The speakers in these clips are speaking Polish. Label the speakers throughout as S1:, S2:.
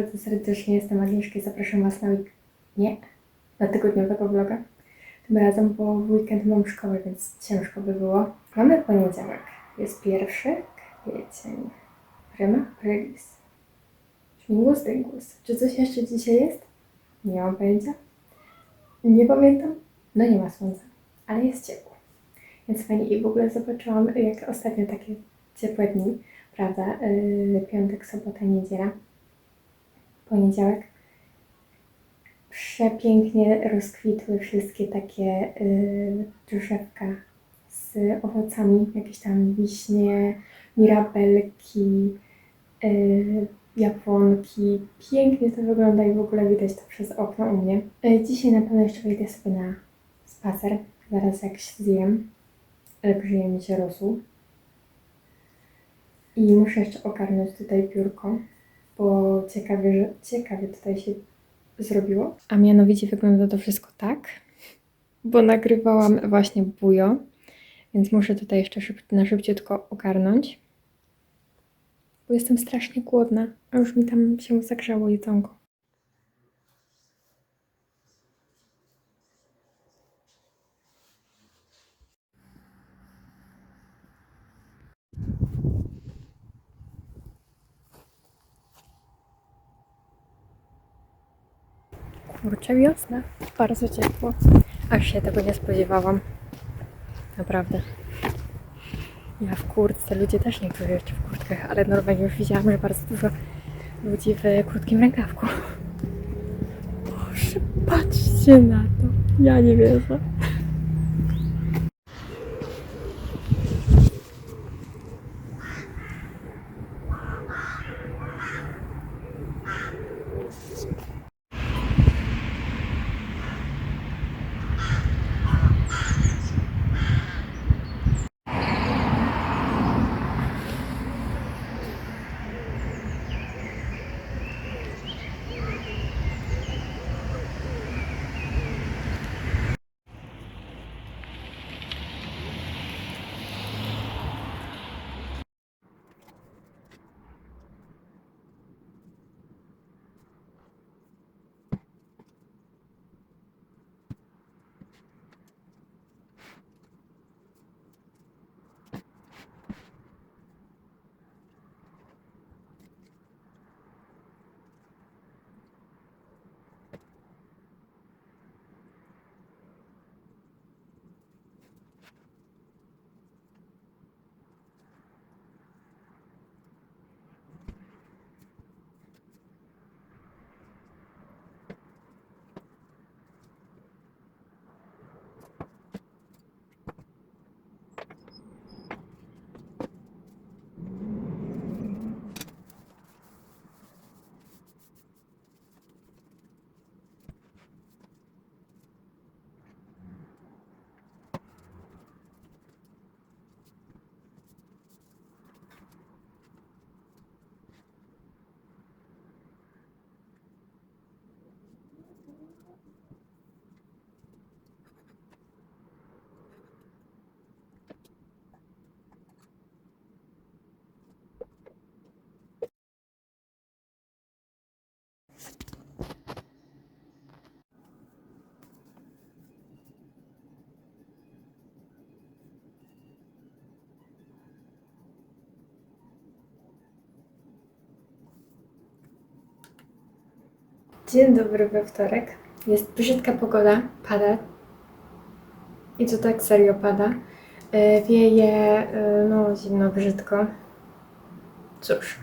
S1: bardzo serdecznie, jestem Agnieszka i zapraszam Was na nie, na tygodniowego vloga. Tym razem, bo w weekend mam szkołę, więc ciężko by było. Mamy poniedziałek, jest pierwszy kwiecień. Prima Aprilis. Śmigus dyngus. Czy coś jeszcze dzisiaj jest? Nie mam pojęcia. Nie pamiętam. No nie ma słońca, ale jest ciepło. Więc fajnie i w ogóle zobaczyłam, jak ostatnio takie ciepłe dni, prawda? Yy, piątek, sobota, niedziela, poniedziałek. Przepięknie rozkwitły wszystkie takie yy, drzewka z owocami, jakieś tam wiśnie, mirabelki, yy, jabłonki. Pięknie to wygląda i w ogóle widać to przez okno u mnie. Yy, dzisiaj na pewno jeszcze wyjdę sobie na spacer, zaraz jak się zjem, ale mi się rosół. I muszę jeszcze ogarnąć tutaj biurko, bo ciekawie, ciekawie tutaj się zrobiło. A mianowicie wygląda to wszystko tak, bo nagrywałam właśnie bujo, więc muszę tutaj jeszcze szyb, na szybciutko ogarnąć, bo jestem strasznie głodna, a już mi tam się zagrzało jedzonko. Kurczę, wiosna. Bardzo ciepło. Aż się tego nie spodziewałam. Naprawdę. Ja w kurtce, ludzie też niektórzy jeszcze w kurtkach, ale normalnie już widziałam, że bardzo dużo ludzi w krótkim rękawku. Boże, patrzcie na to. Ja nie wierzę. Dzień dobry we wtorek. Jest brzydka pogoda, pada. I to tak serio pada. E, Wieje, e, no zimno, brzydko. Cóż.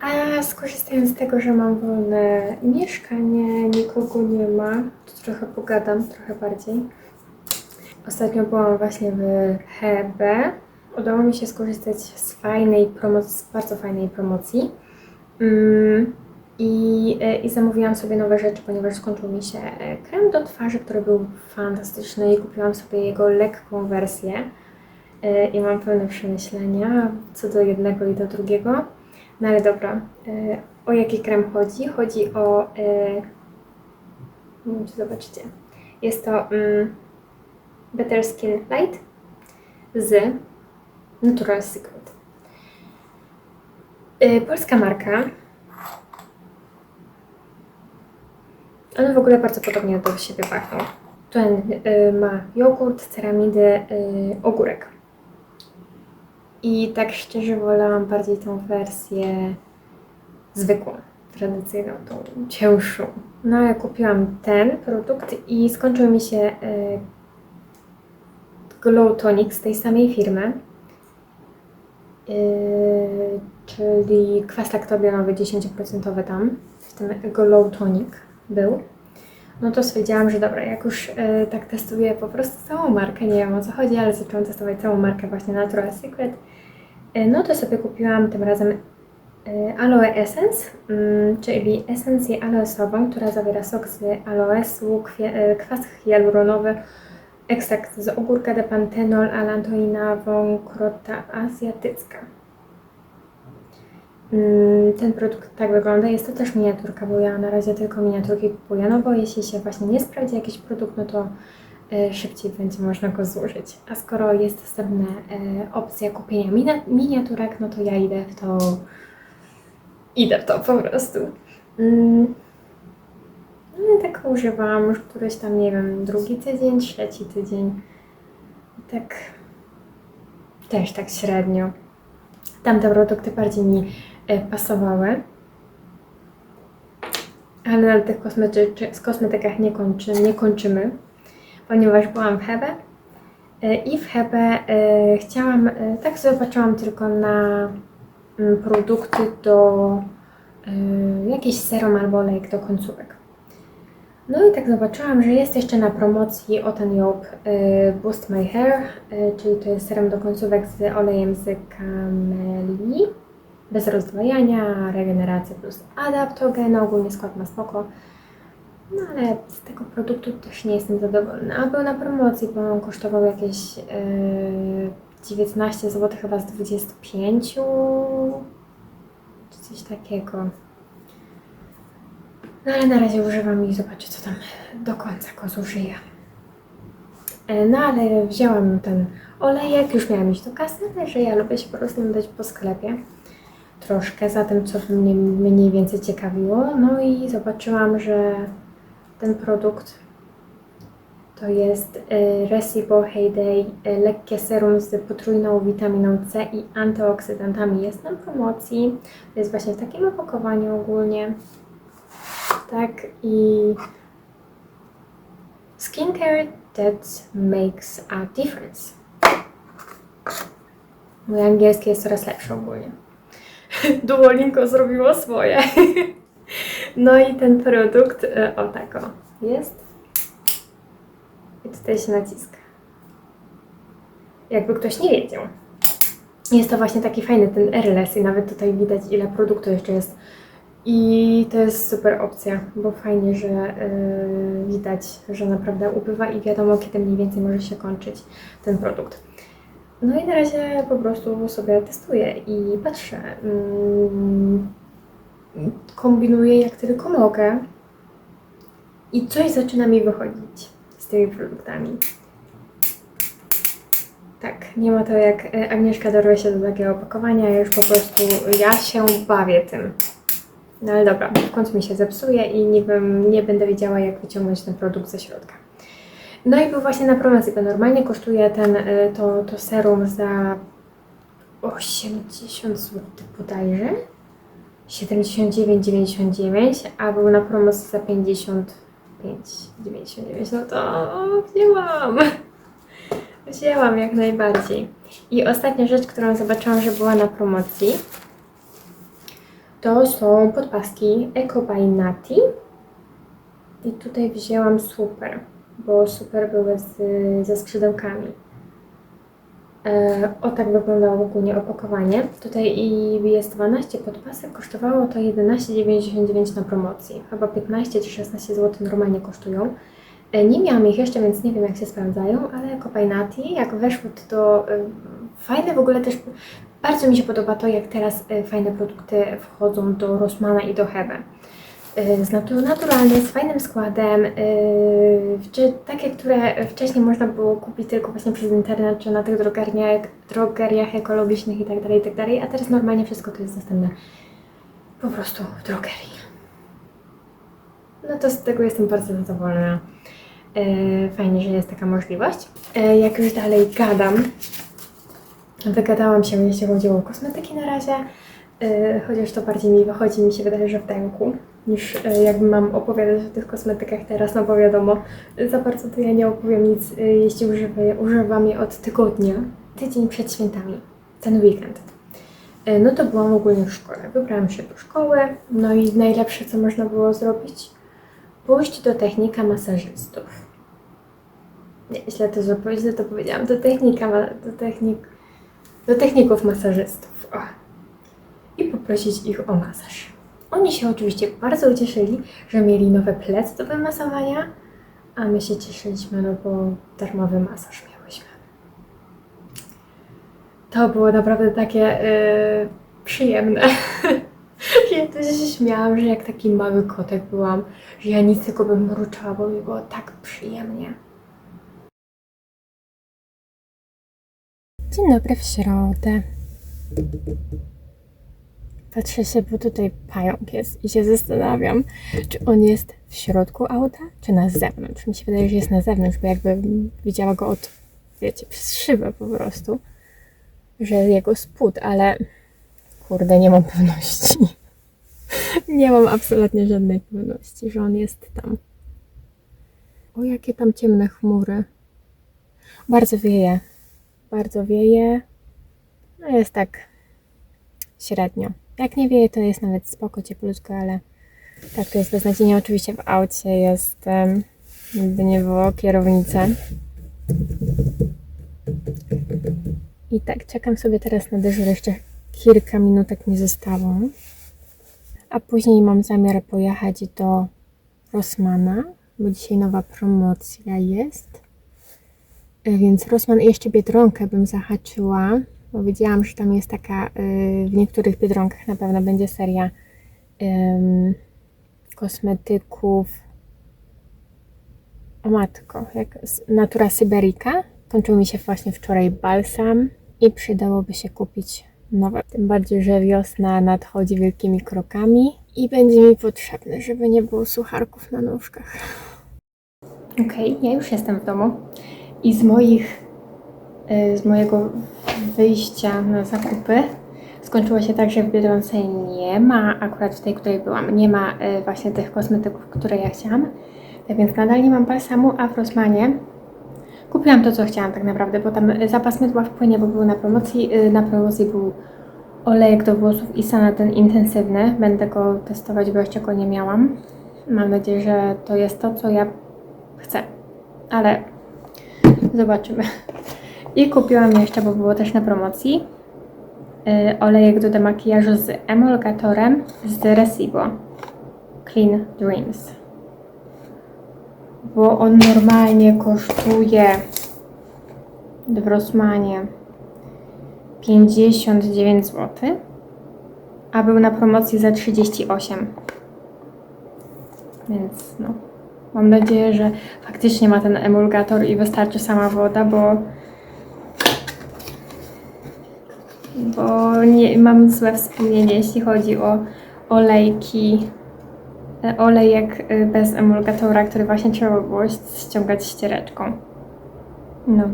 S1: A skorzystając z tego, że mam wolne mieszkanie, nikogo nie ma, to trochę pogadam, trochę bardziej. Ostatnio byłam właśnie w Hebe. Udało mi się skorzystać z fajnej promocji, z bardzo fajnej promocji. Mm. I, e, I zamówiłam sobie nowe rzeczy, ponieważ skończył mi się e, krem do twarzy, który był fantastyczny i kupiłam sobie jego lekką wersję. E, I mam pełne przemyślenia co do jednego i do drugiego. No ale dobra, o jaki krem chodzi? Chodzi o. Nie wiem, czy zobaczycie. Jest to um, Better Skin Light z Natural Secret. Polska marka. One w ogóle bardzo podobnie do siebie pachną. Ten y, ma jogurt, ceramidy, y, ogórek. I tak szczerze wolałam bardziej tą wersję zwykłą, tradycyjną, tą cięższą. No ale kupiłam ten produkt i skończył mi się y, Glow Tonic z tej samej firmy. Yy, czyli kwas laktobionowy 10% tam, w tym Glow Tonic był. No to stwierdziłam, że dobra, jak już yy, tak testuję po prostu całą markę, nie wiem o co chodzi, ale zaczęłam testować całą markę właśnie Natural Secret, yy, no to sobie kupiłam tym razem yy, Aloe Essence, yy, czyli esencję aloesową, która zawiera sok z aloesu, kwas hialuronowy, ekstrakt z ogórka de pantenol, alantoina, wąkrota azjatycka. Mm, Ten produkt tak wygląda. Jest to też miniaturka, bo ja na razie tylko miniaturki kupuję, no bo jeśli się właśnie nie sprawdzi jakiś produkt, no to e, szybciej będzie można go zużyć. A skoro jest dostępna e, opcja kupienia miniaturek, no to ja idę w to, idę w to po prostu. Mm. No i tak używałam już któryś tam, nie wiem, drugi tydzień, trzeci tydzień. Tak też tak średnio. Tamte produkty bardziej mi e, pasowały. Ale na tych kosmety- z kosmetykach nie, kończy, nie kończymy, ponieważ byłam w Hebe e, i w Hebe e, chciałam, tak zobaczyłam tylko na mm, produkty do jakiś serum albo olejek do końcówek. No i tak zobaczyłam, że jest jeszcze na promocji Oten Job y, Boost My Hair, y, czyli to jest serum do końcówek z olejem z kameli, bez rozdwajania, regeneracja plus adaptogen, ogólnie skład ma spoko. No ale z tego produktu też nie jestem zadowolona. A był na promocji, bo on kosztował jakieś y, 19 zł chyba z 25 czy coś takiego. No ale na razie używam i zobaczę, co tam do końca go zużyję. E, No ale wzięłam ten olejek, już miałam iść do kasy, że ja lubię się porozglądać po sklepie. Troszkę za tym, co mnie mniej więcej ciekawiło. No i zobaczyłam, że ten produkt to jest e, Recibo Heyday e, lekkie serum z potrójną witaminą C i antyoksydantami. Jest na promocji. To jest właśnie w takim opakowaniu ogólnie. Tak i skincare that makes a difference. Mój angielski jest coraz lepszy ogólnie. Duolingo zrobiło swoje. No i ten produkt, e, o tak o, jest. I tutaj się naciska. Jakby ktoś nie wiedział. Jest to właśnie taki fajny ten airless i nawet tutaj widać ile produktu jeszcze jest i to jest super opcja, bo fajnie, że yy, widać, że naprawdę ubywa i wiadomo, kiedy mniej więcej może się kończyć ten produkt. No i na razie po prostu sobie testuję i patrzę. Mm, kombinuję jak tylko mogę i coś zaczyna mi wychodzić z tymi produktami. Tak, nie ma to jak e, Agnieszka dorwie się do takiego opakowania, już po prostu, ja się bawię tym. No ale dobra, w końcu mi się zepsuje i nie, wiem, nie będę wiedziała, jak wyciągnąć ten produkt ze środka. No i był właśnie na promocji, bo normalnie kosztuje ten, y, to, to serum za 80 zł bodajże. 79,99, a był na promocji za 55,99. No to wzięłam. Wzięłam jak najbardziej. I ostatnia rzecz, którą zobaczyłam, że była na promocji, to są podpaski Eco by Nati. I tutaj wzięłam super, bo super były z, ze skrzydełkami. E, o tak wyglądało ogólnie opakowanie. Tutaj jest 12 podpasek, kosztowało to 11,99 na promocji. Chyba 15 czy 16 zł normalnie kosztują. E, nie miałam ich jeszcze, więc nie wiem jak się sprawdzają, ale Kopajnati, jak weszły to, e, fajne w ogóle też, bardzo mi się podoba to, jak teraz e, fajne produkty wchodzą do Rossmana i do Hebe. z natu- naturalny, z fajnym składem, czy takie, które wcześniej można było kupić tylko właśnie przez internet, czy na tych drogeriach, drogeriach ekologicznych itd., itd., a teraz normalnie wszystko to jest dostępne po prostu w drogerii. No to z tego jestem bardzo zadowolona. E, Fajnie, że jest taka możliwość. E, Jak już dalej gadam, wygadałam się, jeśli chodzi o kosmetyki na razie, e, chociaż to bardziej mi wychodzi, mi się wydaje, że w ręku, niż jakby mam opowiadać o tych kosmetykach teraz, no bo wiadomo, za bardzo to ja nie opowiem nic, jeśli używam, używam je od tygodnia, tydzień przed świętami, ten weekend. No to byłam ogólnie w szkole. Wybrałam się do szkoły, no i najlepsze, co można było zrobić, pójść do technika masażystów. Nie, źle to, źle to powiedziałam. Do technika, do technik, do techników masażystów. O. I poprosić ich o masaż. Oni się oczywiście bardzo ucieszyli, że mieli nowe plecy do wymasowania, a my się cieszyliśmy, no bo darmowy masaż miałyśmy. To było naprawdę takie yy, przyjemne. Ja to się śmiałam, że jak taki mały kotek byłam, że ja nic bym mruczała, bo mi było tak przyjemnie. Dzień dobry w środę. Patrzę się, bo tutaj pająk jest i się zastanawiam, czy on jest w środku auta, czy na zewnątrz. Mi się wydaje, że jest na zewnątrz, bo jakbym widziała go od, wiecie, przez szybę po prostu, że jego spód, ale kurde, nie mam pewności. Nie mam absolutnie żadnej pewności, że on jest tam. O, jakie tam ciemne chmury. Bardzo wieje. Bardzo wieje. No jest tak średnio. Jak nie wieje, to jest nawet spoko, cieplutko, ale tak to jest beznadziejnie. Oczywiście w aucie jest, jakby nie było, kierownicę. I tak, czekam sobie teraz na dyżur. Jeszcze kilka minutek mi zostało. A później mam zamiar pojechać do Rossmana, bo dzisiaj nowa promocja jest. E, Więc Rossmann i jeszcze Biedronkę bym zahaczyła, bo wiedziałam, że tam jest taka, y, w niektórych Biedronkach na pewno będzie seria ym, kosmetyków. O matko, jak Natura Syberica. Kończył mi się właśnie wczoraj balsam i przydałoby się kupić nowe. Tym bardziej, że wiosna nadchodzi wielkimi krokami i będzie mi potrzebny, żeby nie było sucharków na nóżkach. Okej, ja już jestem w domu i z moich, y, z mojego wyjścia na zakupy skończyło się tak, że w Biedronce nie ma, akurat w tej, której byłam, nie ma y, właśnie tych kosmetyków, które ja chciałam. Tak więc nadal nie mam balsamu, a w Rossmanie kupiłam to, co chciałam tak naprawdę, bo tam zapas mydła wpłynie, bo był na promocji. y, Na promocji był olejek do włosów i sana ten intensywny. Będę go testować, bo jeszcze go nie miałam. Mam nadzieję, że to jest to, co ja chcę. Ale zobaczymy. I kupiłam jeszcze, bo było też na promocji, y, olejek do demakijażu z emulgatorem z Resibo. Clean Dreams. Bo on normalnie kosztuje w Rossmanie 59 zł, a był na promocji za 38. Więc no, mam nadzieję, że faktycznie ma ten emulgator i wystarczy sama woda, bo bo nie, mam złe wspomnienie, jeśli chodzi o olejki, olejek e, bez emulgatora, który właśnie trzeba było ściągać ściereczką. No.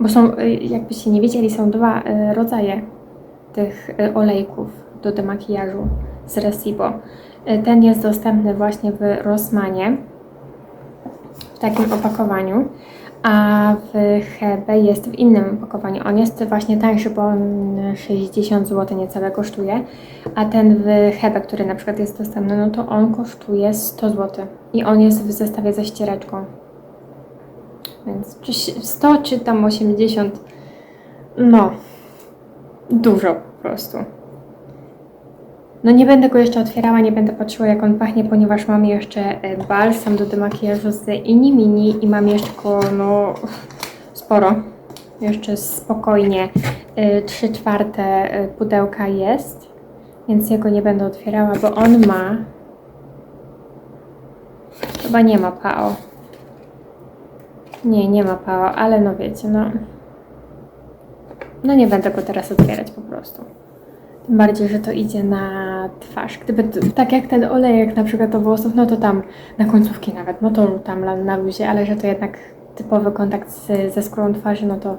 S1: Bo są, y, jakbyście nie wiedzieli, są dwa rodzaje tych olejków do demakijażu z Resibo. Ten jest dostępny właśnie w Rossmanie w takim opakowaniu, a w Hebe jest w innym opakowaniu. On jest właśnie tańszy, bo on 60 zł niecałe kosztuje, a ten w Hebe, który na przykład jest dostępny, no to on kosztuje 100 zł i on jest w zestawie ze ściereczką. Więc czy się- 100 czy tam 80, no dużo po prostu. No nie będę go jeszcze otwierała, nie będę patrzyła jak on pachnie, ponieważ mam jeszcze e, balsam do demakijażu z Ini Mini i mam jeszcze go, no sporo. Jeszcze spokojnie 3 czwarte e, pudełka jest, więc jego nie będę otwierała, bo on ma chyba nie ma PAO. Nie, nie ma PAO, ale no wiecie, no. No nie będę go teraz otwierać po prostu. Tym bardziej, że to idzie na twarz. Gdyby tak jak ten olejek na przykład do włosów, no to tam na końcówki nawet, no to tam na, luzie, ale że to jednak typowy kontakt z, ze skórą twarzy, no to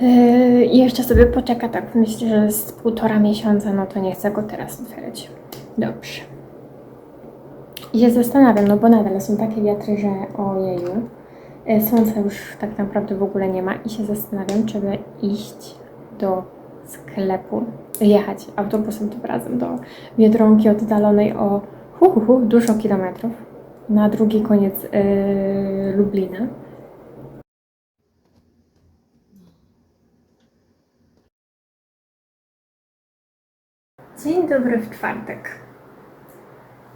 S1: yy, jeszcze sobie poczeka tak, myślę, że z półtora miesiąca, no to nie chcę go teraz otwierać. Dobrze. I się zastanawiam, no bo nadal są takie wiatry, że ojeju, e, słońca już tak naprawdę w ogóle nie ma i się zastanawiam, czy by iść do sklepu, jechać autobusem tym razem do Biedronki oddalonej o hu, hu, hu, dużo kilometrów na drugi koniec yy, Lublina. Dzień dobry w czwartek.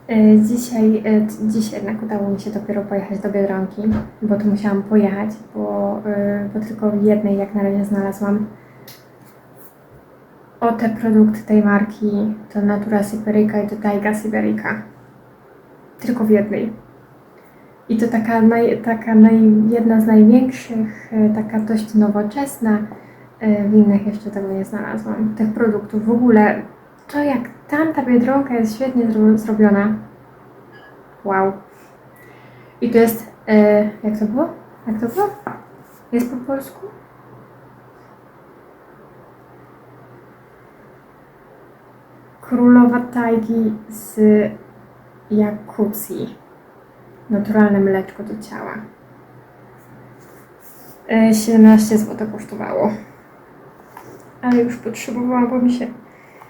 S1: E, Dzisiaj, t- dziś jednak udało mi się dopiero pojechać do Biedronki, bo tu musiałam pojechać, bo, e, bo tylko jednej jak na razie znalazłam o te produkty tej marki, to Natura Siberica i to Taiga Siberica. Tylko w jednej. I to taka, naj, taka naj, jedna z największych, e, taka dość nowoczesna. E, W innych jeszcze tego nie znalazłam. Tych produktów w ogóle, to jak tamta biedronka jest świetnie zro, zrobiona. Wow. I to jest, e, jak to było? Jak to było? Jest po polsku? Królowa tajgi z Jakucji. Naturalne mleczko do ciała. E, 17 zł kosztowało. Ale już potrzebowałam, bo mi się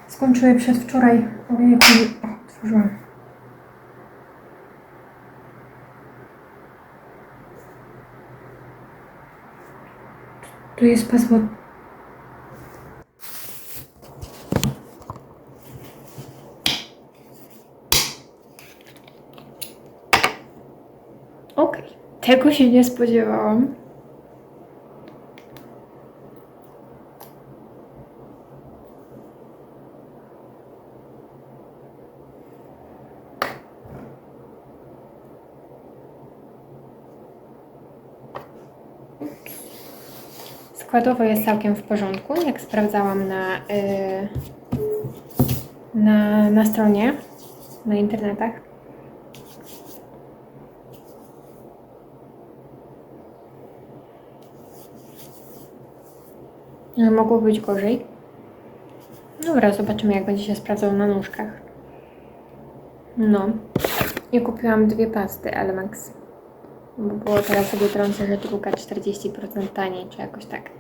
S1: skończyły przedwczoraj. Ojejku, o, otworzyłam. Tu jest pasmo. Okej, tego się nie spodziewałam. Składowo jest całkiem w porządku, jak sprawdzałam na, y, na, na stronie, na internetach. Mogło być gorzej. Dobra, zobaczymy jak będzie się sprawdzał na nóżkach. No. I kupiłam dwie pasty Elmex. Bo było teraz sobie trącę, że druga 40% taniej, czy jakoś tak.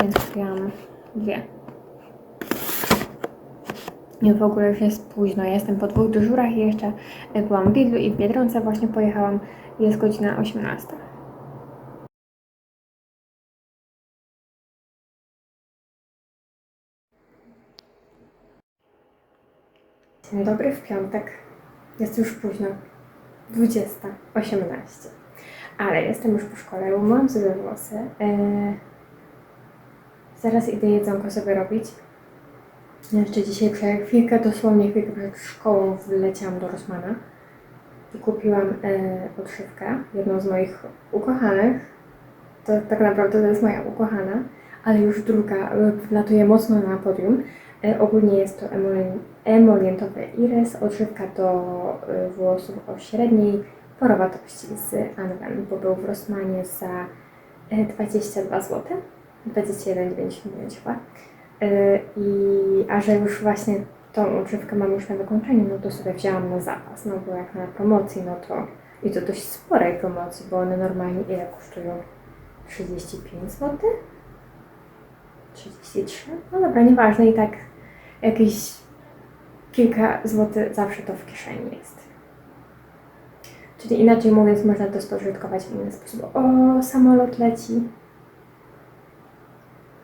S1: Więc kupiłam dwie. I w ogóle już jest późno. Ja jestem po dwóch dyżurach i jeszcze byłam w Lidlu i w Biedronce właśnie pojechałam. Jest godzina 18. Dzień dobry w piątek. Jest już późno. 20.18. Ale jestem już po szkole, umyłam sobie włosy. Eee, zaraz idę jedzonko sobie robić. Jeszcze dzisiaj przed chwilkę, dosłownie chwilkę przed szkołą wleciałam do Rosmana i kupiłam e, odżywkę, jedną z moich ukochanych. To tak naprawdę to jest moja ukochana, ale już druga e, wlatuje mocno na podium. E, ogólnie jest to emolien- emolientowy iris, odżywka do e, włosów o średniej porowatości z Anwen, bo był w Rossmanie za e, 22 zł, 21,99 chyba. E, I, a że już właśnie tą odżywkę mam już na wykończeniu, no to sobie wzięłam na zapas, no bo jak na promocji, no to i to dość sporej promocji, bo one normalnie ile kosztują? 35 zł? 33? No dobra, nieważne i tak jakieś kilka złotych zawsze to w kieszeni jest. Czyli inaczej mówiąc, można to spożytkować w inny sposób. O, samolot leci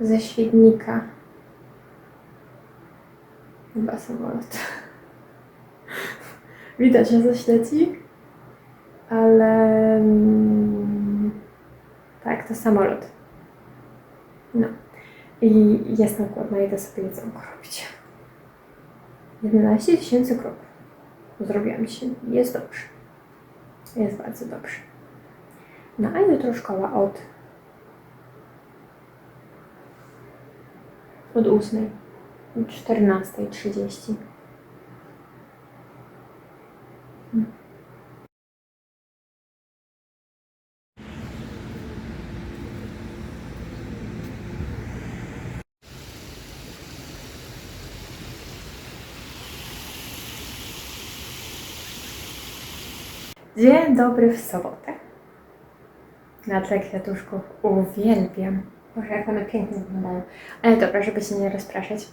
S1: ze Świdnika. Chyba samolot. Widać, że coś leci, ale mm, tak, to samolot. No. I jestem głodna, idę sobie jedzonko robić. 11 tysięcy kroków. Zrobiłam się. Jest dobrze. Jest bardzo dobrze. No a jutro szkoła od od 8. 14.30. Dzień dobry w sobotę. Na tle kwiatuszków uwielbiam. Boże, jak one pięknie wyglądają. Ale dobra, żeby się nie rozpraszać.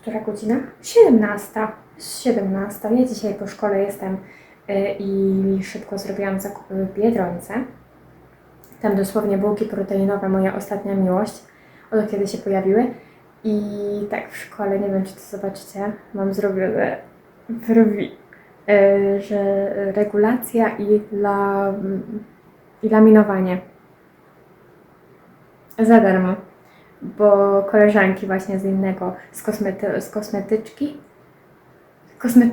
S1: Która godzina? 17. Jest 17. Ja dzisiaj po szkole jestem y, i szybko zrobiłam zakupy w Biedronce. Tam dosłownie bułki proteinowe, moja ostatnia miłość, od kiedy się pojawiły. I tak w szkole, nie wiem czy to zobaczycie, mam zrobione brwi, że regulacja i, la, i laminowanie za darmo, bo koleżanki właśnie z innego, z, kosmety, z kosmetyczki, kosme,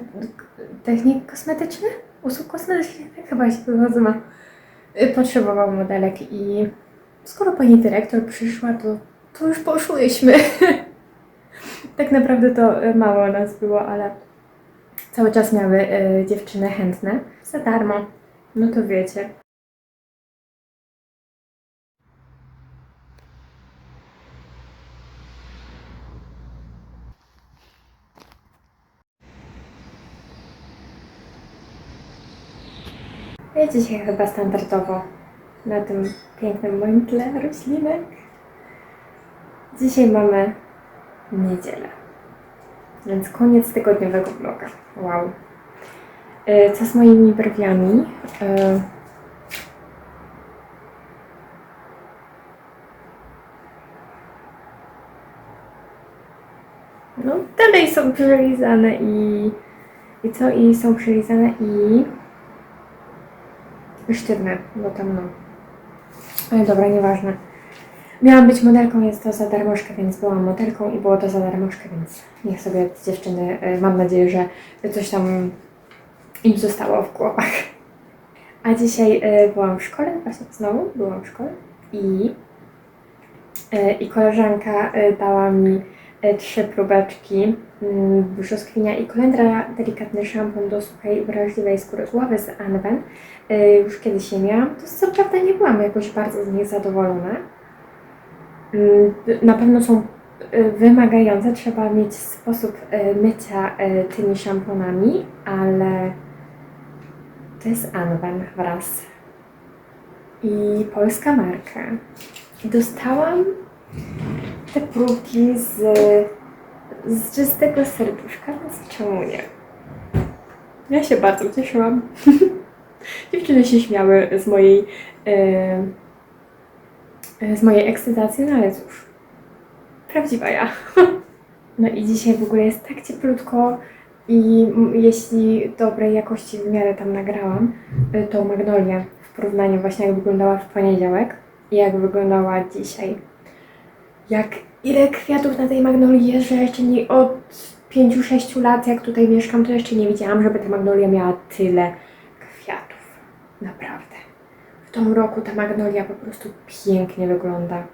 S1: technik kosmetyczny? Usług kosmetycznych, chyba się to nazywa, y, potrzebował modelek i skoro pani dyrektor przyszła, to, to już poszłyśmy. tak naprawdę to y, mało nas było, ale cały czas miały y, dziewczyny chętne. Za darmo, no to wiecie. Ja dzisiaj chyba standardowo na tym pięknym moim tle roślinek. Dzisiaj mamy niedzielę, więc koniec tygodniowego vloga. Wow. E, Co z moimi brwiami? E, No, dalej są przelizane i... I co? I są przelizane i sztywne, bo tam no. Ale dobra, nieważne. Miałam być modelką, jest to za darmożkę, więc byłam modelką i było to za darmożkę, więc niech sobie dziewczyny, e, mam nadzieję, że coś tam im zostało w głowach. A dzisiaj e, byłam w szkole, właśnie znowu byłam w szkole i, e, i koleżanka dała mi trzy próbeczki mm, brzoskwinia i kolendra, delikatny szampon do suchej wrażliwej skóry głowy z Anwen. Już kiedyś je miałam, to co prawda nie byłam jakoś bardzo z nich zadowolona. Mm, Na pewno są e, wymagające, trzeba mieć sposób e, mycia tymi szamponami, ale to jest Anwen wraz i polska marka. Dostałam te próbki z, z czystego serduszka, więc czemu nie? Ja się bardzo cieszyłam. Dziewczyny się śmiały z mojej e, z mojej ekscytacji, no ale cóż, prawdziwa ja. No i dzisiaj w ogóle jest tak cieplutko i jeśli dobrej jakości w miarę tam nagrałam, y, to Magnolia w porównaniu właśnie jak wyglądała w poniedziałek i jak wyglądała dzisiaj. Jak ile kwiatów na tej Magnolii jest, że jeszcze nie od 5-6 lat jak tutaj mieszkam, to jeszcze nie widziałam, żeby ta Magnolia miała tyle kwiatów. Naprawdę. Tym roku ta Magnolia po prostu pięknie wygląda.